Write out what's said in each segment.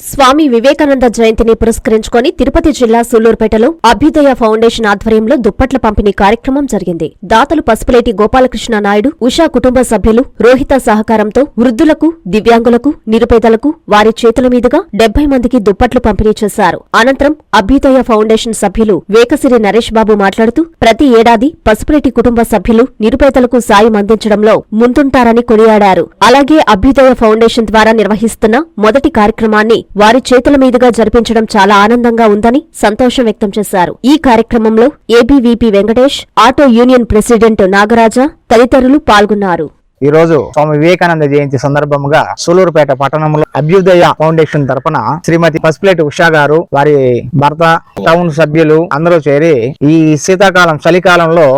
స్వామి వివేకానంద జయంతిని పురస్కరించుకొని తిరుపతి జిల్లా సూళ్ళూరుపేటలో అభ్యుదయ ఫౌండేషన్ ఆధ్వర్యంలో దుప్పట్ల పంపిణీ కార్యక్రమం జరిగింది. దాతలు పసుపులేటి గోపాలకృష్ణ నాయుడు ఉషా కుటుంబ సభ్యులు రోహిత సహకారంతో వృద్ధులకు దివ్యాంగులకు నిరుపేదలకు వారి చేతుల మీదుగా డెబ్బై మందికి దుప్పట్లు పంపిణీ చేశారు. అనంతరం అభ్యుదయ ఫౌండేషన్ సభ్యులు వేకసిరి నరేష్ బాబు మాట్లాడుతూ ప్రతి ఏడాది పసుపులేటి కుటుంబ సభ్యులు నిరుపేదలకు సాయం అందించడంలో ముందుంటారని కొనియాడారు. అలాగే అభ్యుదయ ఫౌండేషన్ ద్వారా నిర్వహిస్తున్న మొదటి కార్యక్రమాన్ని వారి చేతుల మీదుగా జరిపించడం చాలా ఆనందంగా ఉందని సంతోషం వ్యక్తం చేశారు. ఈ కార్యక్రమంలో ABVP Venkatesh auto union president Nagaraja తదితరులు పాల్గొన్నారు. ఈ రోజు స్వామి వివేకానంద జయంతి సందర్భంగా సూలూరుపేట పట్టణంలో అభ్యుదయ ఫౌండేషన్ తరపున శ్రీమతి పసుపులేటి ఉషా గారు వారి భర్త టౌన్ సభ్యులు అందరూ చేరి ఈ శీతాకాలం చలికాలంలో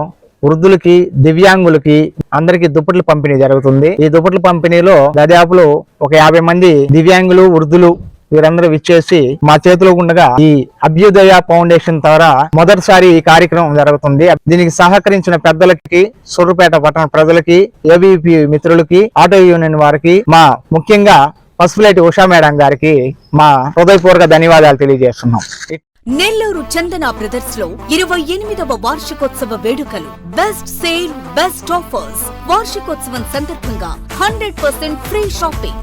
వృద్ధులకి దివ్యాంగులకి అందరికి దుప్పట్లు పంపిణీ జరుగుతుంది. ఈ దుప్పట్ల పంపిణీలో దాదాపులో ఒక యాభై మంది దివ్యాంగులు వృద్ధులు వీరందరూ విచ్చేసి మా చేతిలో ఉండగా ఈ అభ్యుదయ ఫౌండేషన్ ద్వారా మొదటిసారి ఈ కార్యక్రమం జరుగుతుంది. దీనికి సహకరించిన పెద్దలకి సూర్యపేట పట్టణ ప్రజలకి ఏబీపీ మిత్రులకి ఆటో యూనియన్ వారికి మా ముఖ్యంగా పసుపులేటి ఉషా మేడం గారికి మా హృదయపూర్వక ధన్యవాదాలు తెలియజేస్తున్నాం. నెల్లూరు చందన బ్రదర్స్లో ఇరవై ఎనిమిదవ వార్షికోత్సవ వేడుకలు బెస్ట్ సేల్ బెస్ట్ ఆఫర్స్. వార్షికోత్సవం సందర్భంగా హండ్రెడ్ పర్సెంట్ ఫ్రీ షాపింగ్.